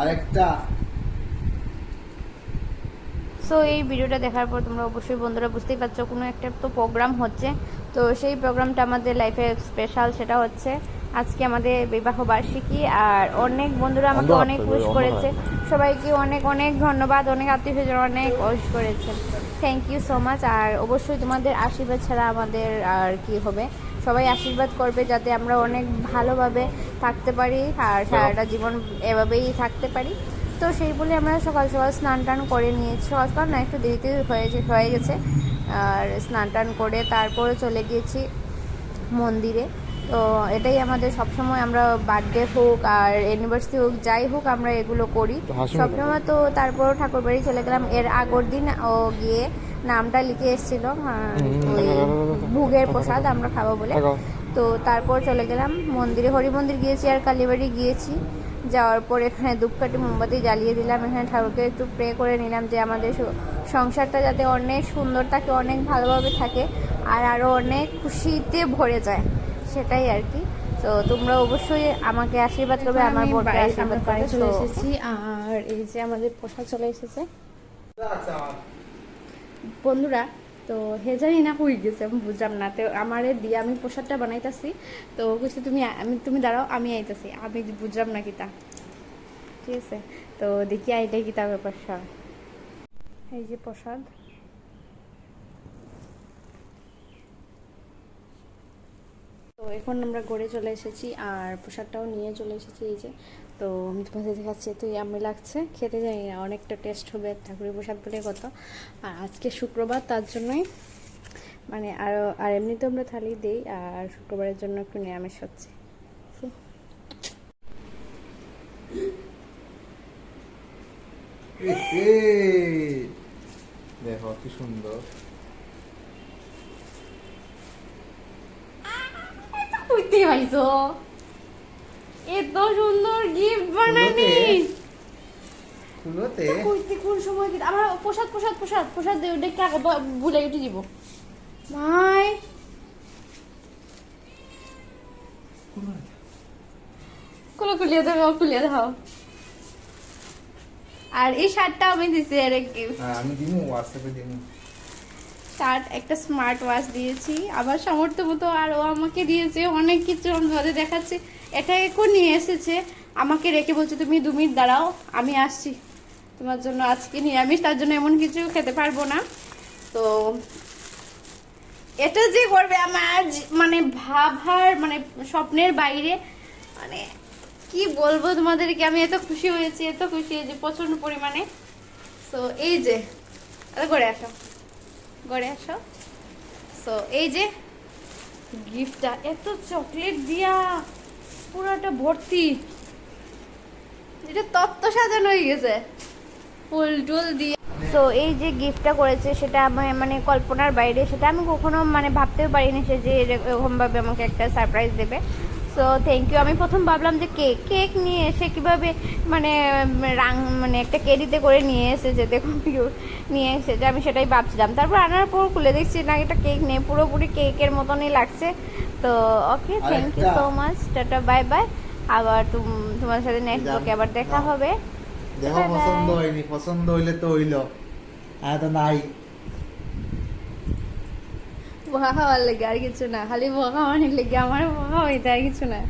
আরেকটা। সো এই ভিডিওটা দেখার পর তোমরা অবশ্যই বন্ধুরা বুঝতেই পারছ কোনো একটা তো প্রোগ্রাম হচ্ছে। তো সেই প্রোগ্রামটা আমাদের লাইফে স্পেশাল সেটা হচ্ছে আজকে আমাদের বিবাহ বার্ষিকী আর অনেক বন্ধুরা আমাকে অনেক উইশ করেছে। সবাইকে অনেক অনেক ধন্যবাদ অনেক আত্মীয় স্বজন অনেক উইশ করেছে। থ্যাংক ইউ সো মাচ আর অবশ্যই তোমাদের আশীর্বাদ ছাড়া আমাদের আর কি হবে। সবাই আশীর্বাদ করবে যাতে আমরা অনেক ভালোভাবে থাকতে পারি আর সারাটা জীবন এভাবেই থাকতে পারি। তো সেই বলে আমরা সকাল সকাল স্নান টান করে নিয়েছি। সকাল সকাল না একটু দেরিতে হয়েছে হয়ে গেছে। আর স্নান টান করে তারপরে চলে গিয়েছি মন্দিরে। তো এটাই আমাদের সবসময় আমরা বার্থডে হোক আর অ্যানিভার্সারি হোক যাই হোক আমরা এগুলো করি। সবসময় তো তারপর ঠাকুর বাড়ি চলে গেলাম। এর আগের দিন ও গিয়ে নামটা লিখে এসেছিল। ওই ভোগের প্রসাদ আমরা খাব বলে। তো তারপর চলে গেলাম মন্দিরে হরি মন্দির গিয়েছি আর কালীবাড়ি গিয়েছি। যাওয়ার পর এখানে ধূপকাঠি মোমবাতি জ্বালিয়ে দিলাম। এখানে ঠাকুরকে একটু প্রে করে নিলাম যে আমাদের সংসারটা যাতে অনেক সুন্দর থাকে অনেক ভালোভাবে থাকে আর আরও অনেক খুশিতে ভরে যায়। সেটাই আর কি। তো তোমরা অবশ্যই আমাকে আশীর্বাদ করবে আমার আমি বোনকে আশীর্বাদ করে চলে এসেছি আর এই যে আমাদের পোশাক চলে এসেছে। আচ্ছা, বন্ধুরা তো হে জানি না হয়ে গেছে, আমি বুঝলাম না। তো আমারে দিয়ে আমি প্রসাদটা বানাইতাছি। তো কইছে, তুমি আমি, তুমি দাঁড়াও, আমি আইতাছি। আমি বুঝলাম না কিতা। ঠিক আছে, তো দেখি আইটাই কিতা ব্যাপার এই যে প্রসাদ। তো এখন আমরা গড়ে চলে এসেছি আর প্রসাদটাও নিয়ে চলে এসেছি এই যে। তো তোমাদের দেখাচ্ছি তো আমি লাগছে। খেতে জানি না, অনেকটা টেস্ট হবে ঠাকুরের প্রসাদ বলে কত। আর আজকে শুক্রবার, তার জন্যই মানে আরও আর এমনিতে আমরা থালি দিই, আর শুক্রবারের জন্য একটু নিরামিষ হচ্ছে। দেখো, কি সুন্দর কইতে পাইছো এত সুন্দর গিফট বানানি। ফুলোতে কইতে কোন সময় কি আমার প্রসাদ প্রসাদ প্রসাদ প্রসাদ দে দেখে আগে ভুলে দিব। ভাই। কোলো কুলিয়ে দেখাও কুলিয়ে দেখাও। আর এই শার্টটা আমি দিছি আর গিফট হ্যাঁ আমি দিমু হোয়াটসঅ্যাপে দিমু। শার্ট একটা স্মার্ট ওয়াচ দিয়েছি। আবার সামর্থ্য মতো আরও আমাকে দিয়েছে, অনেক কিছু আমি তোমাদের দেখাচ্ছি। এটা এখন নিয়ে এসেছে। আমাকে রেখে বলছে, তুমি দু মিনিট দাঁড়াও, আমি আসছি। তোমার জন্য আজকে নিরামিষ, তার জন্য এমন কিছু খেতে পারব না। তো এটা যে করবে আমার মানে ভাবার মানে স্বপ্নের বাইরে মানে কি বলব তোমাদেরকে? আমি এত খুশি হয়েছি, এত খুশি হয়েছি প্রচণ্ড পরিমাণে। তো এই যে আরে করে আসো। গড়ে আসো। সো এই যে গিফটটা এত চকলেট দিয়া পুরোটা ভর্তি। এটা তত্ত্ব সাজানো হয়ে গেছে। ফুল টুল দিয়ে। তো এই যে গিফটটা করেছে, সেটা আমার মানে কল্পনার বাইরে, সেটা আমি কখনো মানে ভাবতেও পারিনি সে যে এরকমভাবে আমাকে একটা সারপ্রাইজ দেবে। সো থ্যাংক ইউ আমি প্রথম ভাবলাম যে কেক কেক নিয়ে এসে কীভাবে মানে রাং মানে একটা কেডিতে করে নিয়ে এসেছে দেখুন নিয়ে এসেছে আমি সেটাই ভাবছিলাম। তারপর আনার পর খুলে দেখছি না এটা কেক নেই পুরোপুরি কেকের মতনই লাগছে। তো okay thank you so much tata bye bye আবার তুম- তোমার সাথে নেক্সট ব্লকে আবার দেখা হবে। দেখো. পছন্দ হয়নি পছন্দ হইলে তো হইল। আর তো নাই। বহা খাওয়ার লেগে আর কিছু না, খালি বহা খাওয়ানোর লেগে আমার বহা হইতে আর কিছু না।